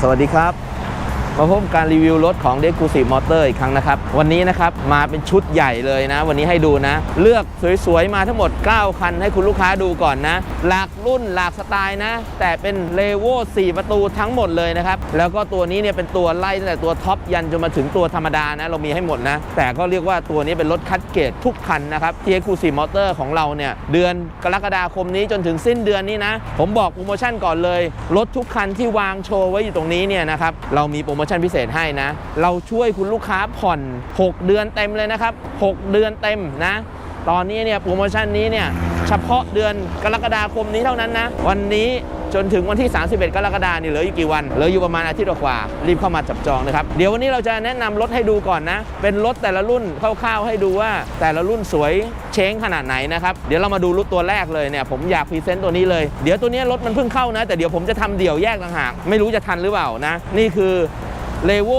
สวัสดีครับ มาพบการรีวิวรถของ d e c u s i v e Motor อีกครั้งนะครับ วันนี้นะครับ มาเป็นชุดใหญ่เลยนะ วันนี้ให้ดูนะ เลือกสวย ๆ มาทั้งหมด 9 คันให้คุณลูกค้าดูก่อนนะ หลากรุ่นหลากสไตล์นะ แต่เป็นเลโว4ประตูทั้งหมดเลยนะครับ แล้วก็ตัวนี้เนี่ยเป็นตัวไล่ตั้งแต่ตัวท็อปยันจนมาถึงตัวธรรมดานะ เรามีให้หมดนะ แต่ก็เรียกว่าตัวนี้เป็นรถคัดเกรดทุกคันนะครับ d e c u s i v e Motor ของเราเนี่ยเดือนกรกฎาคมนี้จนถึงสิ้นเดือนนี้นะ ผมบอกโปรโมชั่นก่อนเลยรถทุกคันที่วางโชว์ไว้อยู่ตรงนี้เนี่ยนะครับเรามีโปรโมชั่นพิเศษให้นะ เราช่วยคุณลูกค้าผ่อน 6 เดือนเต็มเลยนะครับ 6 เดือนเต็มนะ ตอนนี้เนี่ยโปรโมชั่นนี้เนี่ยเฉพาะเดือนกรกฎาคมนี้เท่านั้นนะ วันนี้จนถึงวันที่ 31 กรกฎาคมนี่เหลืออยู่กี่วัน เหลืออยู่ประมาณอาทิตย์กว่า รีบเข้ามาจับจองนะครับ เดี๋ยววันนี้เราจะแนะนำรถให้ดูก่อนนะ เป็นรถแต่ละรุ่นคร่าวๆให้ดูว่าแต่ละรุ่นสวยเช้งขนาดไหนนะครับ เดี๋ยวเรามาดูรถตัวแรกเลยเนี่ย ผมอยากพรีเซนต์ตัวนี้เลย เดี๋ยวตัวนี้รถมันเพิ่งเข้านะ แต่เดี๋ยวผมจะทำเดี่ยวแยกต่างหาก ไม่รู้จะทันหรือเปล่านะ นี่คือ เลโว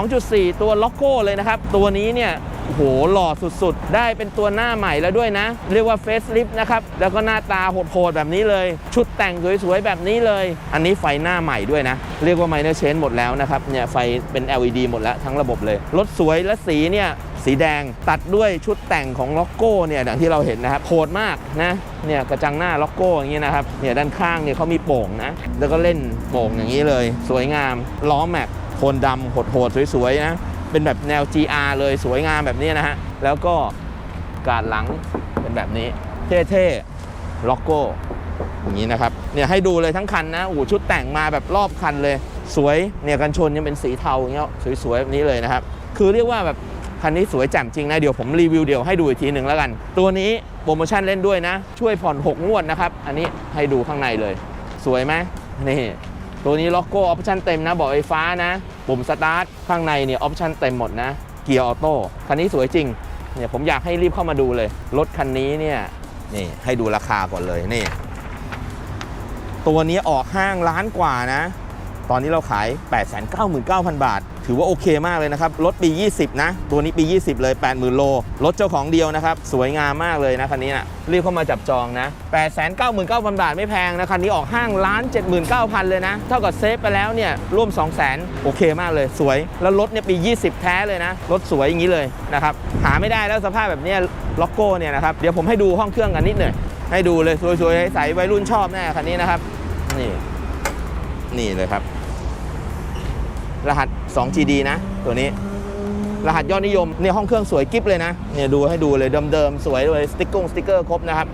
2.4 ตัวล็อกโก้เลยนะครับ ตัวนี้เนี่ยโหหล่อสุดๆ ได้เป็นตัวหน้าใหม่แล้วด้วยนะ เรียกว่าเฟสลิฟนะครับ แล้วก็หน้าตาโหดๆ แบบนี้เลย ชุดแต่งสวยๆ แบบนี้เลย อันนี้ไฟหน้าใหม่ด้วยนะ เรียกว่าไมเนอร์เชนหมดแล้วนะครับ เนี่ยไฟเป็น LED หมดแล้วทั้งระบบเลย รถสวยและสีเนี่ยสีแดงตัดด้วยชุดแต่งของล็อกโก้เนี่ยอย่างที่เราเห็นนะครับโหดมากนะเนี่ยกระจังหน้าล็อกโก้อย่างนี้นะครับเนี่ยด้านข้างเนี่ยเขามีโป่งนะแล้วก็เล่นโป่งอย่างนี้เลย สวยงามล้อแม็ก คนดำโหดๆสวยๆนะเป็นแบบแนว GR เลยสวยงามแบบนี้นะฮะแล้วก็การหลังเป็นแบบนี้ เท่ๆล็อกโก้อย่างนี้นะครับเนี่ยให้ดูเลยทั้งคันนะอ้โหชุดแต่งมาแบบรอบคันเลย สวยเนี่ยกันชนยังเป็นสีเทาอย่างเงี้ยสวยๆแบบนี้เลยนะครับ คือเรียกว่าแบบคันนี้สวยแจ่มจริงนะเดี๋ยวผมรีวิวเดี๋ยวให้ดูอีกทีหนึ่งแล้วกัน ตัวนี้โปรโมชั่นเล่นด้วยนะ ช่วยผ่อน 6 งวดนะครับ อันนี้ให้ดูข้างในเลย สวยไหมนี่ ตัวนี้ล็อกโก้ออปชั่นเต็มนะบอกไฟฟ้านะ ปุ่มสตาร์ทข้างในเนี่ยออปชั่นเต็มหมดนะ เกียร์ออโต้คันนี้สวยจริงเนี่ยผมอยากให้รีบเข้ามาดูเลย รถคันนี้เนี่ยนี่ให้ดูราคาก่อนเลยนี่ ตัวนี้ออกห้างล้านกว่านะ ตอนนี้เราขาย 899,000 บาท ถือว่าโอเคมากเลยนะครับ รถปี 20 นะ ตัวนี้ปี 20 เลย 80,000 โล รถเจ้าของเดียวนะครับ สวยงามมากเลยนะคันนี้นะรีบเข้ามาจับจองนะ 899,000 บาทไม่แพงนะคันนี้ออกห้างล้าน79,000 เลยนะ เท่ากับเซฟไปแล้วเนี่ยร่วม 200,000 โอเคมากเลยสวย แล้วรถเนี่ยปี 20 แท้เลยนะ รถสวยอย่างนี้เลยนะครับ หาไม่ได้แล้วสภาพแบบนี้ล็อกโก้เนี่ยนะครับ เดี๋ยวผมให้ดูห้องเครื่องกันนิดหน่อย ให้ดูเลยสวยๆใสๆวัยรุ่นชอบแน่คันนี้นะครับ นี่ นี่เลยครับ รหัส 2GD นะ ตัวนี้ รหัสยอดนิยมเนี่ยห้องเครื่องสวยกิ๊บเลยนะเนี่ยดูให้ดูเลยเดิมๆสวยเลยสติ๊กกงสติ๊กเกอร์ครบนะครับ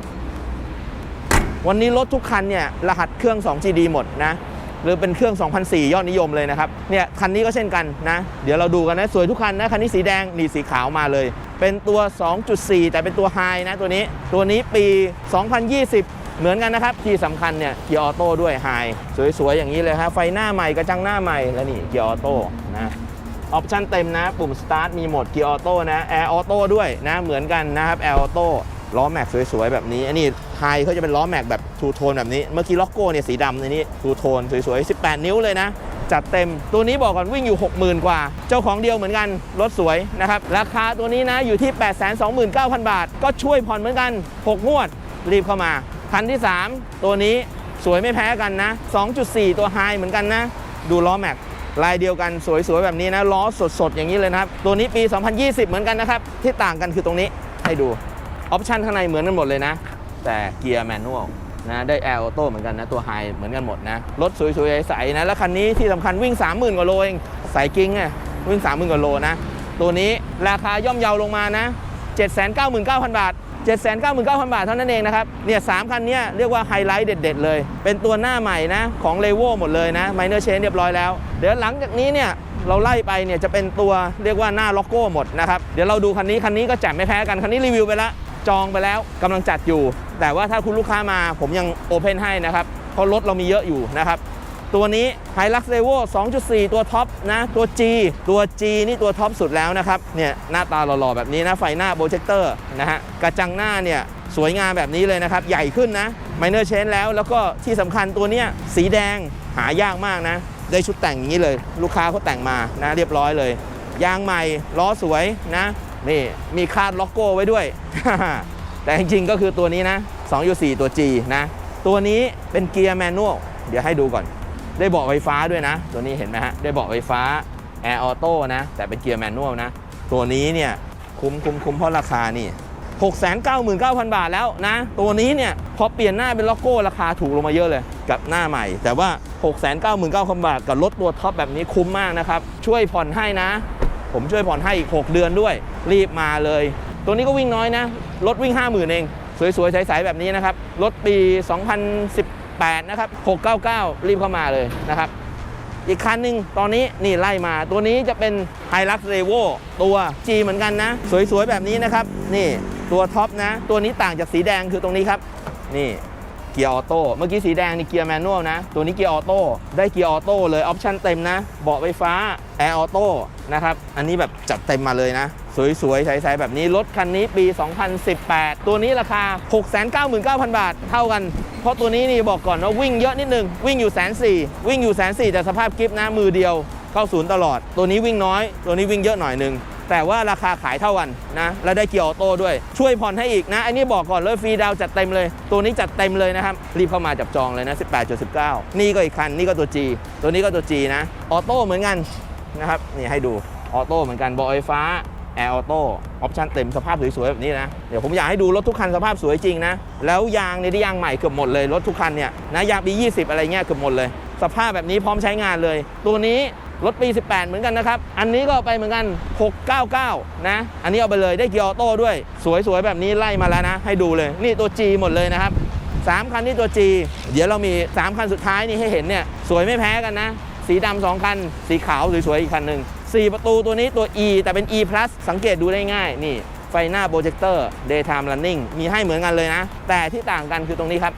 วันนี้รถทุกคันเนี่ยรหัสเครื่อง 2GD หมดนะหรือเป็นเครื่อง 2004 ยอดนิยมเลยนะครับ เนี่ยคันนี้ก็เช่นกันนะ เดี๋ยวเราดูกันนะ สวยทุกคันนะ คันนี้สีแดง นี่สีขาวมาเลย เป็นตัว 2.4 แต่เป็นตัวไฮนะตัวนี้ ตัวนี้ปี 2020 เหมือนกันนะครับที่สำคัญเนี่ยเกียร์ออโต้ด้วยไฮสวยๆ อย่างนี้เลยครับไฟหน้าใหม่กระจังหน้าใหม่แล้วนี่เกียร์ออโต้นะออปชั่นเต็มนะ ปุ่มสตาร์ทมีโหมดเกียร์ออโต้นะแอร์ออโต้ด้วยนะเหมือนกันนะครับแอร์ออโต้ล้อแม็กสวยๆ แบบนี้ อันนี้ไฮเขาจะเป็นล้อแม็กแบบทูโทนแบบนี้ เมื่อกี้ล็อกโก้เนี่ยสีดำในนี้ทูโทนสวยๆ 18 นิ้วเลยนะ จัดเต็ม ตัวนี้บอกก่อนวิ่งอยู่ 60,000 กว่า เจ้าของเดียวเหมือนกัน รถสวยนะครับ ราคาตัวนี้นะอยู่ที่ 829,000 บาท ก็ช่วยผ่อนเหมือนกัน 6 งวด รีบเข้ามา คันที่ 3 ตัวนี้สวยไม่แพ้กันนะ 2.4 ตัวไฮเหมือนกันนะ ดูล้อแม็กลายเดียวกันสวยๆแบบนี้นะล้อสดๆ อย่างนี้เลยนะครับ ตัวนี้ปี 2020 เหมือนกันนะครับ ที่ต่างกันคือตรงนี้ให้ดูออปชันข้างในเหมือนกันหมดเลยนะ แต่เกียร์แมนนวลนะได้แอร์ออโต้เหมือนกันนะ ตัวไฮเหมือนกันหมดนะ รถสวยๆใสๆนะ แล้วคันนี้ที่สำคัญวิ่ง 30,000 กว่าโลเองสายกิ้งไงวิ่ง 30,000 กว่าโลนะ ตัวนี้ราคาย่อมเยาลงมานะ 799,000 บาท 799,000 บาทเท่านั้นเองนะครับ เนี่ยสามคันนี้เรียกว่าไฮไลท์เด็ด ๆ เลย เป็นตัวหน้าใหม่นะ ของเลโวหมดเลยนะไมเนอร์เชนเรียบร้อยแล้ว เดี๋ยวหลังจากนี้เนี่ยเราไล่ไปเนี่ยจะเป็นตัวเรียกว่าหน้าล็อกโก้หมดนะครับ เดี๋ยวเราดูคันนี้ คันนี้ก็แจ่มไม่แพ้กัน คันนี้รีวิวไปแล้ว จองไปแล้วกำลังจัดอยู่ แต่ว่าถ้าคุณลูกค้ามาผมยังโอเพนให้นะครับเพราะรถเรามีเยอะอยู่นะครับ ตัวนี้ Hilux Revo 2.4 ตัวท็อปนะ ตัว G ตัว G นี่ตัวท็อปสุดแล้วนะครับ เนี่ยหน้าตาหล่อๆแบบนี้นะ ไฟหน้าโปรเจคเตอร์นะฮะ กระจังหน้าเนี่ยสวยงามแบบนี้เลยนะครับ ใหญ่ขึ้นนะ Minor Change แล้ว แล้วก็ที่สำคัญตัวเนี้ยสีแดงหายากมากนะ ได้ชุดแต่งอย่างนี้เลย ลูกค้าเขาแต่งมานะเรียบร้อยเลย ยางใหม่ล้อสวยนะนี่มีคาดล็อกโก้ไว้ด้วย แต่จริงๆก็คือตัวนี้นะ 2.4 ตัว G นะ ตัวนี้เป็นเกียร์แมนนวลเดี๋ยวให้ดูก่อน ได้เบาะไฟฟ้าด้วยนะ ตัวนี้เห็นไหมฮะ ได้เบาะไฟฟ้าแอร์ออโต้นะ แต่เป็นเกียร์แมนนวลนะ ตัวนี้เนี่ยคุ้มคุ้มคุ้มเพราะราคานี่ 699,000 บาทแล้วนะ ตัวนี้เนี่ยพอเปลี่ยนหน้าเป็นล็อกโก้ราคาถูกลงมาเยอะเลย กับหน้าใหม่ แต่ว่า 699,000 บาท กับรถตัวท็อปแบบนี้คุ้มมากนะครับ ช่วยผ่อนให้นะ ผมช่วยผ่อนให้อีก 6 เดือนด้วย รีบมาเลย ตัวนี้ก็วิ่งน้อยนะ รถวิ่ง 50,000 เอง สวยๆใสๆแบบนี้นะครับ รถปี 8นะครับ699 รีบเข้ามาเลยนะครับ อีกคันหนึ่งตอนนี้นี่ไล่มา ตัวนี้จะเป็น Hilux Revo ตัว G เหมือนกันนะ สวยๆ แบบนี้นะครับ นี่ตัวท็อปนะ ตัวนี้ต่างจากสีแดงคือตรงนี้ครับ นี่ เกียร์ออโต้เมื่อกี้สีแดงนี่เกียร์แมนนวลนะ ตัวนี้เกียร์ออโต้ได้เกียร์ออโต้เลยออปชั่นเต็มนะ เบาะไฟฟ้าแอร์ออโต้นะครับ อันนี้แบบจัดเต็มมาเลยนะ สวยๆ ใสๆ แบบนี้ รถคันนี้ปี 2018 ตัวนี้ราคา 699,000 บาท เท่ากัน เพราะตัวนี้นี่บอกก่อนว่าวิ่งเยอะนิดนึง วิ่งอยู่แสนสี่วิ่งอยู่แสนสี่แต่สภาพกิฟต์นะมือเดียวเข้าศูนย์ตลอด ตัวนี้วิ่งน้อย ตัวนี้วิ่งเยอะหน่อยนึง แต่ว่าราคาขายเท่ากันนะแล้วได้เกียร์ออโต้ด้วย ช่วยผ่อนให้อีกนะ อันนี้บอกก่อนเลยฟรีดาวจัดเต็มเลย ตัวนี้จัดเต็มเลยนะครับ รีบเข้ามาจับจองเลยนะ 18.19 นี่ก็อีกคัน นี่ก็ตัว G ตัวนี้ก็ตัว G นะออโต้เหมือนกันนะครับนี่ให้ดูออโต้เหมือนกันบาะไฟฟ้าแอร์ออโต้ออปชั่นเต็มสภาพสวยๆแบบนี้นะ เดี๋ยวผมอยากให้ดูรถทุกคันสภาพสวยจริงนะ แล้วยางเนี่ยได้ยางใหม่เกือบหมดเลย รถทุกคันเนี่ยนะยางปี20 อะไรเงี้ยเกือบหมดเลย สภาพแบบนี้พร้อมใช้งานเลย ตัวนี้รถปี 18 เหมือนกันนะครับ อันนี้ก็ไปเหมือนกัน 699 นะ อันนี้เอาไปเลยได้เกียร์ออโต้ด้วย สวยๆ แบบนี้ไล่มาแล้วนะ ให้ดูเลย นี่ตัว G หมดเลยนะครับ 3 คันนี่ตัว G เดี๋ยวเรามี 3 คันสุดท้ายนี่ให้เห็นเนี่ย สวยไม่แพ้กันนะ สีดำสองคัน สีขาวสวยๆ อีกคันหนึ่ง4 ประตูตัวนี้ตัว E แต่เป็น E plus สังเกตดูได้ง่าย นี่ ไฟหน้าโปรเจคเตอร์ daytime running มีให้เหมือนกันเลยนะ แต่ที่ต่างกันคือตรงนี้ครับ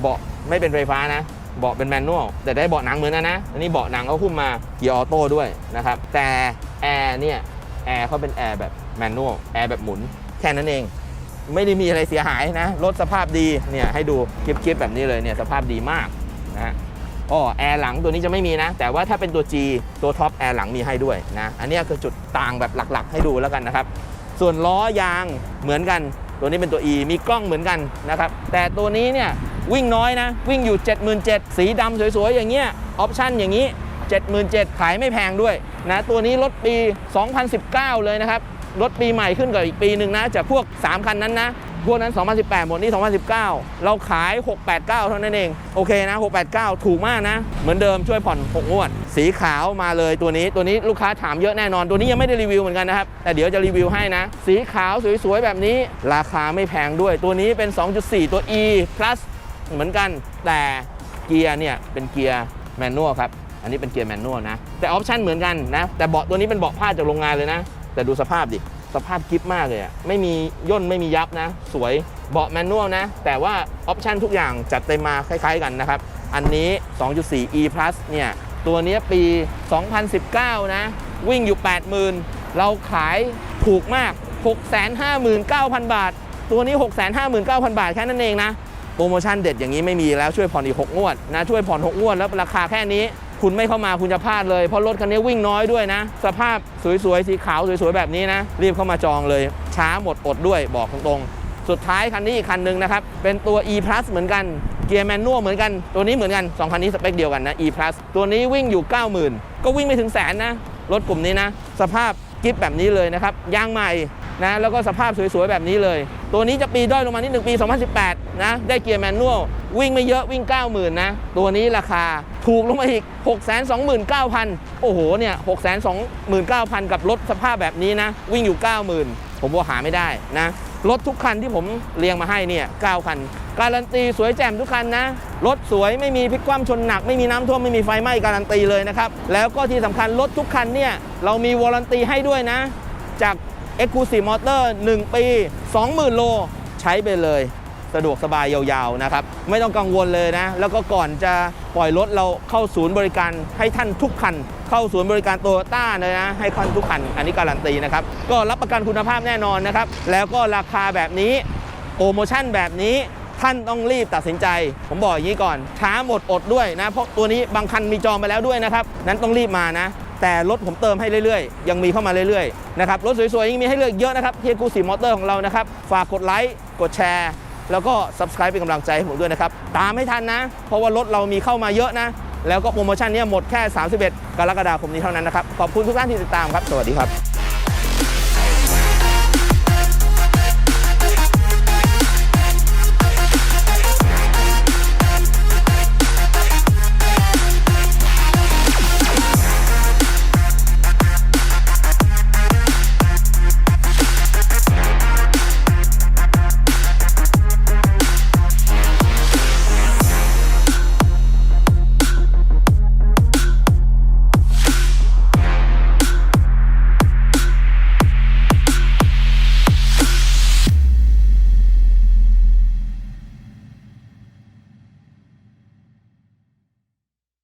เบาะไม่เป็นไฟฟ้านะ เบาะเป็นแมนนวลแต่ได้เบาะหนังเหมือนกันนะ อันนี้เบาะหนังเขาคุ้มมาเกียร์ออโต้ด้วยนะครับ แต่แอร์เนี่ยแอร์เขาเป็นแอร์แบบแมนนวลแอร์แบบหมุนแค่นั้นเอง ไม่ได้มีอะไรเสียหายนะ รถสภาพดีเนี่ยให้ดูคลิปๆแบบนี้เลยเนี่ยสภาพดีมากนะอ๋อแอร์หลังตัวนี้จะไม่มีนะ แต่ว่าถ้าเป็นตัว G ตัวท็อปแอร์หลังมีให้ด้วยนะ อันนี้คือจุดต่างแบบหลักๆ ให้ดูแล้วกันนะครับ ส่วนล้อยางเหมือนกัน ตัวนี้เป็นตัว E มีกล้องเหมือนกันนะครับ แต่ตัวนี้เนี่ย วิ่งน้อยนะ วิ่งอยู่ 77,000สีดำสวยๆ อย่างเงี้ยออปชั่นอย่างนี้ 77,000ขายไม่แพงด้วยนะตัวนี้รถปี 2019 เลยนะครับรถปีใหม่ขึ้นกับอีกปีหนึ่งนะ จากพวก 3 คันนั้นนะ พวกนั้น 2018 หมดนี่ 2019 เราขาย 689 เท่านั้นเอง โอเคนะ 689 ถูกมากนะ เหมือนเดิมช่วยผ่อน 6 งวด สีขาวมาเลยตัวนี้ ตัวนี้ลูกค้าถามเยอะแน่นอน ตัวนี้ยังไม่ได้รีวิวเหมือนกันนะครับ แต่เดี๋ยวจะรีวิวให้นะ สีขาวสวยๆ แบบนี้ ราคาไม่แพงด้วย ตัวนี้เป็น 2.4 ตัว E plus เหมือนกันแต่เกียร์เนี่ยเป็นเกียร์แมนนวลครับ อันนี้เป็นเกียร์แมนนวลนะ แต่ออปชั่นเหมือนกันนะ แต่เบาะตัวนี้เป็นเบาะผ้าจากโรงงานเลยนะ แต่ดูสภาพดิ สภาพกิฟมากเลยอะไม่มีย่นไม่มียับนะ สวยเบาะแมนนวลนะ แต่ว่าออปชันทุกอย่างจัดเต็มมาคล้าย ๆ กันนะครับ อันนี้ 2.4 e plus เนี่ย ตัวนี้ปี 2019 นะ วิ่งอยู่ 80,000 เราขายถูกมาก 659,000 บาท ตัวนี้ 659,000 บาทแค่นั้นเองนะ โปรโมชั่นเด็ดอย่างนี้ไม่มีแล้วช่วยผ่อนอีก6งวดนะช่วยผ่อน6งวดแล้วราคาแค่นี้ คุณไม่เข้ามาคุณจะพลาดเลย เพราะรถคันนี้วิ่งน้อยด้วยนะ สภาพสวยๆ สีขาวสวยๆ แบบนี้นะ รีบเข้ามาจองเลย ช้าหมดอดด้วยบอกตรงๆ สุดท้ายคันนี้อีกคันหนึ่งนะครับ เป็นตัว e plus เหมือนกันเกียร์แมนนวลเหมือนกันตัวนี้เหมือนกัน2คันนี้สเปคเดียวกันนะ e plus ตัวนี้วิ่งอยู่ 90,000 ก็วิ่งไม่ถึงแสนนะรถกลุ่มนี้นะ สภาพกิฟแบบนี้เลยนะครับยางใหม่ นะแล้วก็สภาพสวยๆ แบบนี้เลย ตัวนี้จะปีด้อยลงมานิดหนึ่งปี 2018 นะ ได้เกียร์แมนนวลวิ่งไม่เยอะวิ่ง 90,000 นะ ตัวนี้ราคาถูกลงมาอีก 629,000 โอ้โห เนี่ย 629,000 กับรถสภาพแบบนี้นะ วิ่งอยู่ 90,000 ผมว่าหาไม่ได้นะ รถทุกคันที่ผมเรียงมาให้เนี่ย9คัน การันตีสวยแจ่มทุกคันนะ รถสวยไม่มีพลิกคว่ำชนหนัก ไม่มีน้ำท่วมไม่มีไฟไหม้การันตีเลยนะครับแล้วก็ที่สำคัญรถทุกคันเนี่ยเรามีวารันตีให้ด้วยนะ จาก e x c l u s i v e Motor 1 ปี 20,000 โล ใช้ไปเลย สะดวกสบายยาวๆนะครับ ไม่ต้องกังวลเลยนะ แล้วก็ก่อนจะปล่อยรถเราเข้าศูนย์บริการให้ท่านทุกคัน เข้าศูนย์บริการโตโยต้าเลยนะ ให้ท่านทุกคัน อันนี้การันตีนะครับ ก็รับประกันคุณภาพแน่นอนนะครับ แล้วก็ราคาแบบนี้โปรโมชั่นแบบนี้ท่านต้องรีบตัดสินใจ ผมบอกอย่างนี้ก่อน ช้าหมดอดด้วยนะ เพราะตัวนี้บางคันมีจองไปแล้วด้วยนะครับ นั้นต้องรีบมานะ แต่รถผมเติมให้เรื่อยๆ ยังมีเข้ามาเรื่อยๆนะครับรถสวยๆยังมีให้เลือกเยอะนะครับเที่กูสีมอเตอร์ของเรานะครับฝากกดไลค์กดแชร์แล้วก็ subscribe เป็นกำลังใจให้ผมด้วยนะครับ ตามให้ทันนะ เพราะว่ารถเรามีเข้ามาเยอะนะ แล้วก็โปรโมชั่นนี้หมดแค่ 31 กรกฎาคมนี้เท่านั้นนะครับ ขอบคุณทุกท่านที่ติดตามครับ สวัสดีครับ